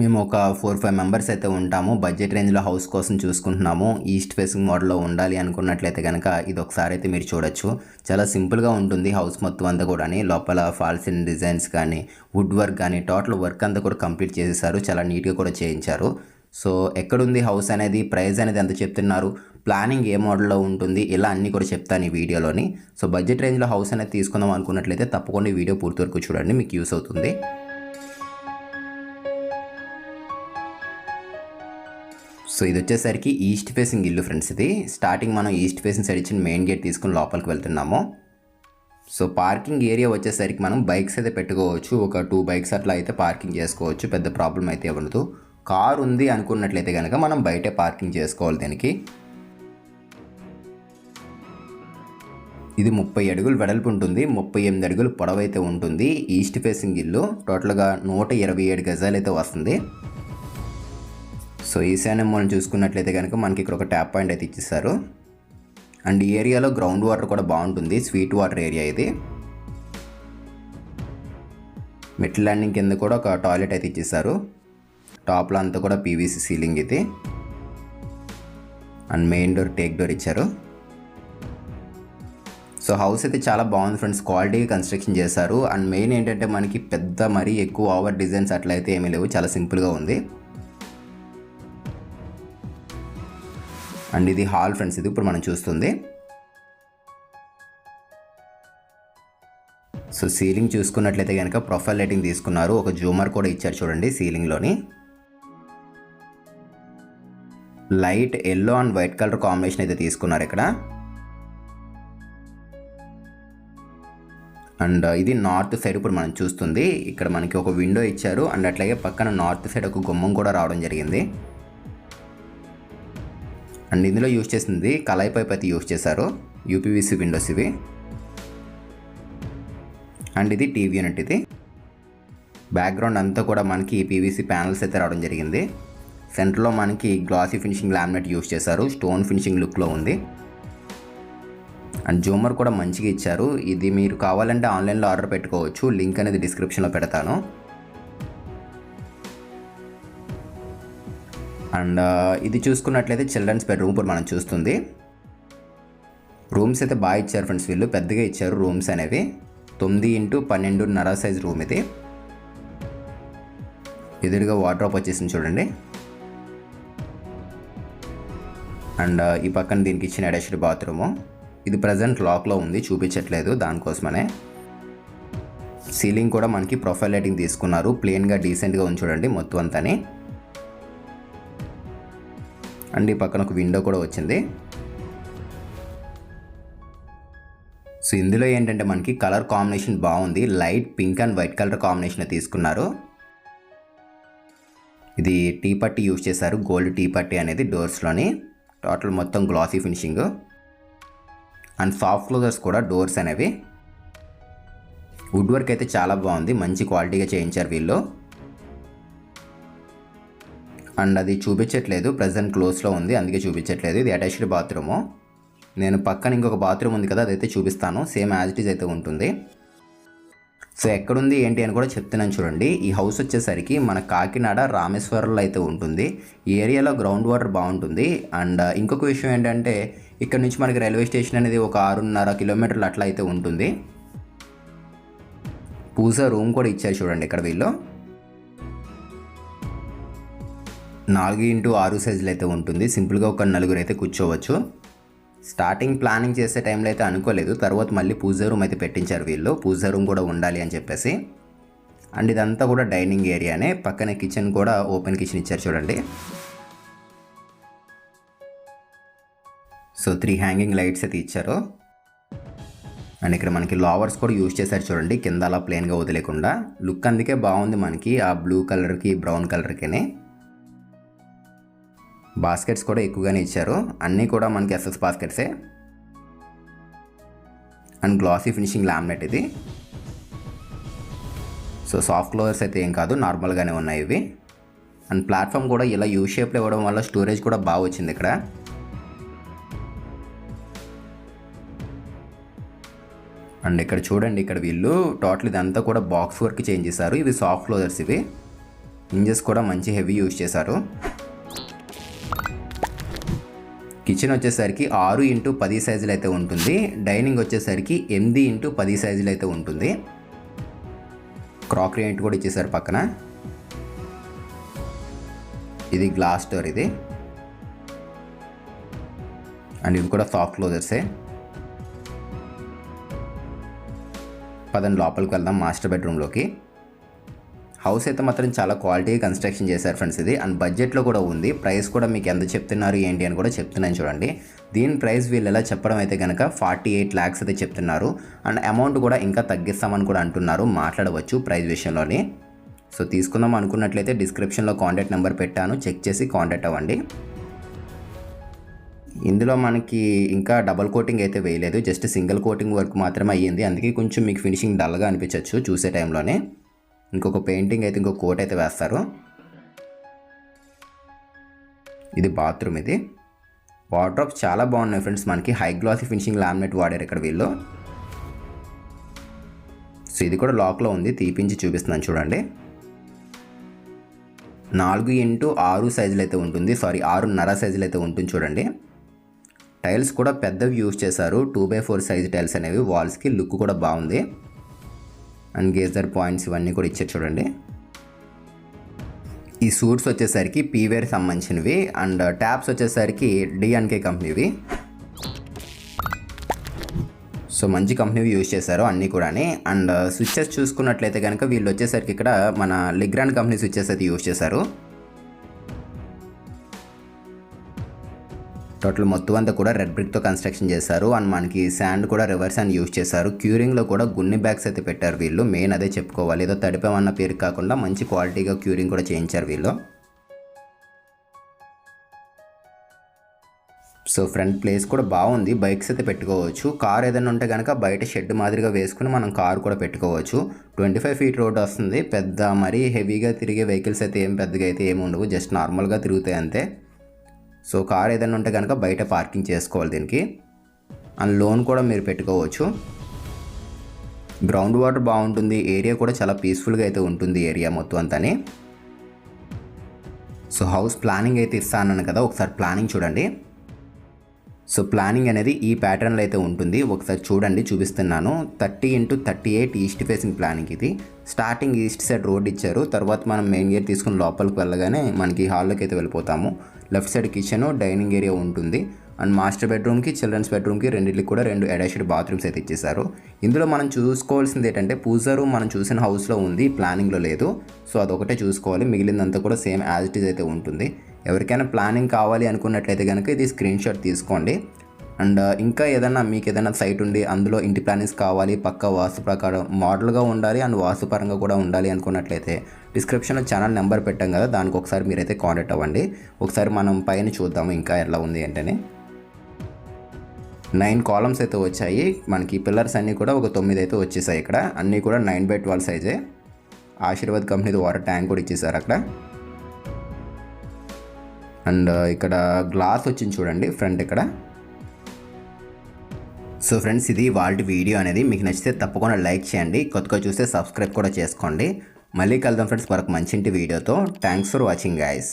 మేము ఒక four five members అయితే ఉంటాము. బడ్జెట్ రేంజ్లో హౌస్ కోసం చూసుకుంటున్నాము. ఈస్ట్ ఫేసింగ్ మోడల్లో ఉండాలి అనుకున్నట్లయితే కనుక ఇది ఒకసారి అయితే మీరు చూడొచ్చు. చాలా సింపుల్గా ఉంటుంది హౌస్ మొత్తం అంతా కూడా లోపల ఫాల్స్ ఇన్ డిజైన్స్ కానీ వుడ్ వర్క్ కానీ టోటల్ వర్క్ అంతా కూడా కంప్లీట్ చేసేసారు. చాలా నీట్గా కూడా చేయించారు. సో ఎక్కడుంది హౌస్ అనేది ప్రైస్ అనేది ఎంత చెప్తున్నారు? ప్లానింగ్ ఏ మోడల్లో ఉంటుంది? ఇలా అన్నీ కూడా చెప్తాను ఈ వీడియోలోని. సో బడ్జెట్ రేంజ్లో హౌస్ అనేది తీసుకుందాం అనుకున్నట్లయితే తప్పకుండా ఈ వీడియో పూర్తి వరకు చూడండి. మీకు యూస్ అవుతుంది. సో ఇది వచ్చేసరికి ఈస్ట్ ఫేసింగ్ ఇల్లు ఫ్రెండ్స్ ఇది. స్టార్టింగ్ మనం ఈస్ట్ ఫేసింగ్ సైడ్ ఇచ్చిన మెయిన్ గేట్ తీసుకుని లోపలికి వెళ్తున్నాము. సో పార్కింగ్ ఏరియా వచ్చేసరికి మనం బైక్స్ అయితే పెట్టుకోవచ్చు. ఒక టూ బైక్స్ అట్లా అయితే పార్కింగ్ చేసుకోవచ్చు. పెద్ద ప్రాబ్లం అయితే ఉండదు కార్ ఉంది అనుకున్నట్లయితే కనుక మనం బయటే పార్కింగ్ చేసుకోవాలి దీనికి. ఇది ముప్పై అడుగులు వెడల్పు ఉంటుంది. ముప్పై ఎనిమిది అడుగులు పొడవైతే ఉంటుంది. ఈస్ట్ ఫేసింగ్ ఇల్లు. టోటల్గా నూట ఇరవై ఏడు గజాలు అయితే వస్తుంది. సో ఈశాన్యం మనం చూసుకున్నట్లయితే కనుక మనకి ఇక్కడ ఒక ట్యాప్ పాయింట్ అయితే ఇచ్చేస్తారు అండ్ ఈ ఏరియాలో గ్రౌండ్ వాటర్ కూడా బాగుంటుంది. స్వీట్ వాటర్ ఏరియా ఇది. మెట్ ల్యాండింగ్ కింద కూడా ఒక టాయిలెట్ అయితే ఇచ్చేసారు టాప్లో అంతా కూడా పీవీసీ సీలింగ్ ఇది. And main door teak door ఇచ్చారు. సో హౌస్ అయితే చాలా బాగుంది ఫ్రెండ్స్ క్వాలిటీ కన్స్ట్రక్షన్ చేశారు. అండ్ మెయిన్ ఏంటంటే మనకి పెద్ద మరీ ఎక్కువ ఓవర్ డిజైన్స్ అట్లయితే ఏమీ లేవు. చాలా సింపుల్గా ఉంది. అండ్ ఇది హాల్ ఫ్రెండ్స్ ఇది ఇప్పుడు మనం చూస్తుంది. సో సీలింగ్ చూసుకున్నట్లయితే కనుక ప్రొఫైల్ లైటింగ్ తీసుకున్నారు. ఒక జూమర్ కూడా ఇచ్చారు చూడండి సీలింగ్లోని. Light yellow and white colour combination అయితే తీసుకున్నారు ఇక్కడ. అండ్ ఇది నార్త్ సైడ్ ఇప్పుడు మనం చూస్తుంది. ఇక్కడ మనకి ఒక విండో ఇచ్చారు. అండ్ అట్లాగే పక్కన నార్త్ సైడ్ ఒక గుమ్మం కూడా రావడం జరిగింది. అండ్ ఇందులో యూజ్ చేసింది కలాయి పైప్ అయితే యూజ్ చేశారు. యూపీవీసీ విండోస్ ఇవి. అండ్ ఇది టీవీ యూనిట్ ఇది. బ్యాక్గ్రౌండ్ అంతా కూడా మనకి పీవీసీ ప్యానల్స్ అయితే రావడం జరిగింది. సెంటర్లో మనకి గ్లాసీ ఫినిషింగ్ లామినేట్ యూజ్ చేశారు. స్టోన్ ఫినిషింగ్ లుక్లో ఉంది. అండ్ జూమర్ కూడా మంచిగా ఇచ్చారు. ఇది మీరు కావాలంటే ఆన్లైన్లో ఆర్డర్ పెట్టుకోవచ్చు. లింక్ అనేది డిస్క్రిప్షన్లో పెడతాను. అండ్ ఇది చూసుకున్నట్లయితే చిల్డ్రన్స్ బెడ్రూమ్ ఇప్పుడు మనం చూస్తుంది. రూమ్స్ అయితే బాగా ఇచ్చారు ఫ్రెండ్స్ వీళ్ళు. పెద్దగా ఇచ్చారు రూమ్స్ అనేవి. తొమ్మిది ఇంటూ పన్నెండున్నర సైజ్ రూమ్ ఇది. ఎదురుగా వాటర్ వచ్చేసింది చూడండి. అండ్ ఈ పక్కన దీనికి ఇచ్చిన అటాచ్డ్ బాత్రూము. ఇది ప్రజెంట్ లాక్లో ఉంది చూపించట్లేదు దానికోసమనే. సీలింగ్ కూడా మనకి ప్రొఫైల్ లైటింగ్ తీసుకున్నారు. ప్లెయిన్గా డీసెంట్గా ఉంది చూడండి మొత్తం అంతాని. అండ్ ఈ పక్కన ఒక విండో కూడా వచ్చింది. సో ఇందులో ఏంటంటే మనకి కలర్ కాంబినేషన్ బాగుంది. Light pink and white colour combination తీసుకున్నారు. ఇది టీ పట్టి యూజ్ చేశారు. గోల్డ్ టీ పట్టి అనేది డోర్స్లోని టోటల్ మొత్తం glassy finishing and soft closers కూడా డోర్స్ అనేవి. వుడ్ వర్క్ అయితే చాలా బాగుంది. మంచి క్వాలిటీగా చేయించారు వీళ్ళు. అండ్ అది చూపించట్లేదు. ప్రజెంట్ క్లోజ్లో ఉంది. అందుకే చూపించట్లేదు. ఇది అటాచ్డ్ బాత్రూము. నేను పక్కన ఇంకొక బాత్రూమ్ ఉంది కదా అదైతే చూపిస్తాను. సేమ్ యాజ్ ఇట్ ఈజ్ అయితే ఉంటుంది. సో ఎక్కడుంది ఏంటి అని కూడా చెప్తున్నాను చూడండి. ఈ హౌస్ వచ్చేసరికి మన కాకినాడ రామేశ్వరంలో అయితే ఉంటుంది. ఈ ఏరియాలో గ్రౌండ్ వాటర్ బాగుంటుంది. అండ్ ఇంకొక విషయం ఏంటంటే ఇక్కడ నుంచి మనకి రైల్వే స్టేషన్ అనేది ఒక ఆరున్నర కిలోమీటర్లు అట్లా అయితే ఉంటుంది. పూజా రూమ్ కూడా ఇచ్చారు చూడండి ఇక్కడ వీళ్ళు. నాలుగు ఇంటూ ఆరు సైజులు అయితే ఉంటుంది. సింపుల్గా ఒక నలుగురు అయితే కూర్చోవచ్చు. స్టార్టింగ్ ప్లానింగ్ చేసే టైంలో అయితే అనుకోలేదు. తర్వాత మళ్ళీ పూజ రూమ్ అయితే పెట్టించారు వీళ్ళు. పూజ రూమ్ కూడా ఉండాలి అని చెప్పేసి. అండ్ ఇదంతా కూడా డైనింగ్ ఏరియానే. పక్కన కిచెన్ కూడా ఓపెన్ కిచెన్ ఇచ్చారు చూడండి. సో త్రీ హ్యాంగింగ్ లైట్స్ అయితే ఇచ్చారు. అండ్ ఇక్కడ మనకి లావర్స్ కూడా యూజ్ చేశారు చూడండి. కింద అలా ప్లెయిన్గా వదిలేకుండా. లుక్ అందుకే బాగుంది మనకి. ఆ బ్లూ కలర్కి బ్రౌన్ కలర్కి బాస్కెట్స్ కూడా ఎక్కువగానే ఇచ్చారు. అన్నీ కూడా మనకి ఎస్ఎస్ బాస్కెట్సే. అండ్ గ్లాసీ ఫినిషింగ్ లామినేట్ ఇది. సో సాఫ్ట్ క్లోవర్స్ అయితే ఏం కాదు నార్మల్గానే ఉన్నాయి ఇవి. అండ్ ప్లాట్ఫామ్ కూడా ఇలా యూ షేప్లో ఇవ్వడం వల్ల స్టోరేజ్ కూడా బాగా వచ్చింది ఇక్కడ. అండ్ ఇక్కడ చూడండి ఇక్కడ వీళ్ళు టోటల్ ఇదంతా కూడా బాక్స్ వర్క్ చేంజ్ చేశారు. ఇవి సాఫ్ట్ క్లోజర్స్ ఇవి. ఇంజెస్ కూడా మంచి హెవీ యూజ్ చేశారు. కిచెన్ వచ్చేసరికి ఆరు ఇంటూ పది సైజులు అయితే ఉంటుంది. డైనింగ్ వచ్చేసరికి ఎనిమిది ఇంటూ పది సైజులు అయితే ఉంటుంది. క్రాకరీ ఏంటి కూడా ఇచ్చేసారు పక్కన. ఇది గ్లాస్ డోర్ ఇది. అండ్ ఇవి కూడా సాఫ్ట్ క్లోజర్సే పదండి లోపలికి వెళ్దాం మాస్టర్ బెడ్రూమ్లోకి. హౌస్ అయితే మాత్రం చాలా క్వాలిటీ కన్స్ట్రక్షన్ చేశారు ఫ్రెండ్స్ ఇది. అండ్ బడ్జెట్లో కూడా ఉంది. ప్రైస్ కూడా మీకు ఎంత చెప్తున్నారు ఏంటి అని కూడా చెప్తున్నాను చూడండి. దీని ప్రైస్ వీళ్ళు ఎలా చెప్పడం అయితే కనుక ఫార్టీ ఎయిట్ ల్యాక్స్ అయితే చెప్తున్నారు. అండ్ అమౌంట్ కూడా ఇంకా తగ్గిస్తామని కూడా అంటున్నారు. మాట్లాడవచ్చు ప్రైస్ విషయంలోని. సో తీసుకుందాం అనుకున్నట్లయితే డిస్క్రిప్షన్లో కాంటాక్ట్ నెంబర్ పెట్టాను. చెక్ చేసి కాంటాక్ట్ అవ్వండి. ఇందులో మనకి ఇంకా డబల్ కోటింగ్ అయితే వేయలేదు. జస్ట్ సింగిల్ కోటింగ్ వర్క్ మాత్రమే అయ్యింది. అందుకే కొంచెం మీకు ఫినిషింగ్ డల్గా అనిపించవచ్చు చూసే టైంలోనే. ఇంకొక పెయింటింగ్ అయితే ఇంకొక కోట్ అయితే వేస్తారు. ఇది బాత్రూమ్ ఇది. వాటర్ చాలా బాగున్నాయి ఫ్రెండ్స్ మనకి. హై గ్లాసీ ఫినిషింగ్ లామినేట్ వాడారు ఇక్కడ వీళ్ళు. సో ఇది కూడా లాక్లో ఉంది. తీపించి చూపిస్తున్నాను చూడండి. నాలుగు ఇంటూ ఆరు సైజులు అయితే ఉంటుంది. సారీ ఆరున్నర సైజులు అయితే ఉంటుంది చూడండి. టైల్స్ కూడా పెద్దవి యూజ్ చేశారు. Two by four size tiles అనేవి. వాల్స్కి లుక్ కూడా బాగుంది. అండ్ గేజర్ పాయింట్స్ ఇవన్నీ కూడా ఇచ్చారు చూడండి. ఈ సూట్స్ వచ్చేసరికి పీవేర్ సంబంధించినవి అండ్ ట్యాప్స్ uh, వచ్చేసరికి డిఎన్కే కంపెనీవి సో మంచి కంపెనీవి యూజ్ చేశారు అన్నీ కూడా అండ్ స్విచ్చెస్ చూసుకున్నట్లయితే కనుక వీళ్ళు వచ్చేసరికి ఇక్కడ మన లిగ్రాండ్ కంపెనీ స్విచ్చెస్ అయితే యూజ్ చేశారు. టోటల్ మొత్తం అంతా కూడా రెడ్ బ్రిక్తో కన్స్ట్రక్షన్ చేశారు. అండ్ మనకి శాండ్ కూడా రివర్స్ అండ్ యూజ్ చేశారు. క్యూరింగ్లో కూడా గున్ని బ్యాగ్స్ అయితే పెట్టారు వీళ్ళు. మెయిన్ అదే చెప్పుకోవాలి. ఏదో తడిపామన్న పేరు కాకుండా మంచి క్వాలిటీగా క్యూరింగ్ కూడా చేయించారు వీళ్ళు. సో ఫ్రంట్ ప్లేస్ కూడా బాగుంది. బైక్స్ అయితే పెట్టుకోవచ్చు. కార్ ఏదైనా ఉంటే కనుక బయట షెడ్ మాదిరిగా వేసుకుని మనం కార్ కూడా పెట్టుకోవచ్చు. ట్వంటీ ఫైవ్ ఫీట్ రోడ్ వస్తుంది. పెద్ద మరీ హెవీగా తిరిగే వెహికల్స్ అయితే ఏం పెద్దగా అయితే ఏమి ఉండవు. జస్ట్ నార్మల్గా తిరుగుతాయి అంతే. సో కార్ ఏదైనా ఉంటే కనుక బయట పార్కింగ్ చేసుకోవాలి దీనికి. అండ్ లోన్ కూడా మీరు పెట్టుకోవచ్చు. గ్రౌండ్ వాటర్ బాగుంటుంది. ఏరియా కూడా చాలా పీస్ఫుల్గా అయితే ఉంటుంది ఏరియా మొత్తం అంతాని. సో హౌస్ ప్లానింగ్ అయితే ఇస్తాను కదా ఒకసారి ప్లానింగ్ చూడండి. సో ప్లానింగ్ అనేది ఈ ప్యాటర్న్లో అయితే ఉంటుంది. ఒకసారి చూడండి చూపిస్తున్నాను. Thirty into thirty eight east facing planning ఇది. స్టార్టింగ్ ఈస్ట్ సైడ్ రోడ్ ఇచ్చారు. తర్వాత మనం మెయిన్ గేట్ తీసుకుని లోపలికి వెళ్ళగానే మనకి హాల్లోకి అయితే వెళ్ళిపోతాము. Left side kitchen dining area ఉంటుంది. అండ్ మాస్టర్ బెడ్రూమ్కి చిల్డ్రన్స్ బెడ్రూమ్కి రెండింటికి కూడా రెండు అటాచ్డ్ బాత్రూమ్స్ అయితే ఇచ్చేసారు ఇందులో మనం చూసుకోవాల్సింది ఏంటంటే పూజారు మనం చూసిన హౌస్లో ఉంది ప్లానింగ్లో లేదు. సో అదొకటే చూసుకోవాలి. మిగిలిందంతా కూడా సేమ్ యాజ్ ఇట్ ఈజ్ అయితే ఉంటుంది. ఎవరికైనా ప్లానింగ్ కావాలి అనుకున్నట్లయితే కనుక ఇది స్క్రీన్ షాట్ తీసుకోండి. అండ్ uh, ఇంకా ఏదైనా మీకు ఏదైనా సైట్ ఉండి అందులో ఇంటి ప్లానింగ్స్ కావాలి పక్క వాస్తు ప్రకారం మోడల్గా ఉండాలి అండ్ వాస్తుపరంగా కూడా ఉండాలి అనుకున్నట్లయితే డిస్క్రిప్షన్లో ఛానల్ నెంబర్ పెట్టాం కదా దానికి ఒకసారి మీరైతే కాంటాక్ట్ అవ్వండి. ఒకసారి మనం పైన చూద్దాము ఇంకా ఎలా ఉంది ఏంటని నైన్ కాలమ్స్ అయితే వచ్చాయి. మనకి పిల్లర్స్ అన్నీ కూడా ఒక తొమ్మిది అయితే వచ్చేసాయి ఇక్కడ. అన్నీ కూడా నైన్ బై ట్వెల్వ్ సైజే. ఆశీర్వాద్ కంపెనీది వాటర్ ట్యాంక్ కూడా ఇచ్చేసారు అక్కడ. అండ్ ఇక్కడ గ్లాస్ వచ్చింది చూడండి ఫ్రంట్ ఇక్కడ. సో ఫ్రెండ్స్ ఇది వాళ్ళ వీడియో అనేది. మీకు నచ్చితే తప్పకుండా లైక్ చేయండి. కొత్తగా చూస్తే సబ్స్క్రైబ్ కూడా చేసుకోండి. మళ్ళీ కలుద్దాం ఫ్రెండ్స్ మరొక మంచి వీడియోతో. Thanks for watching guys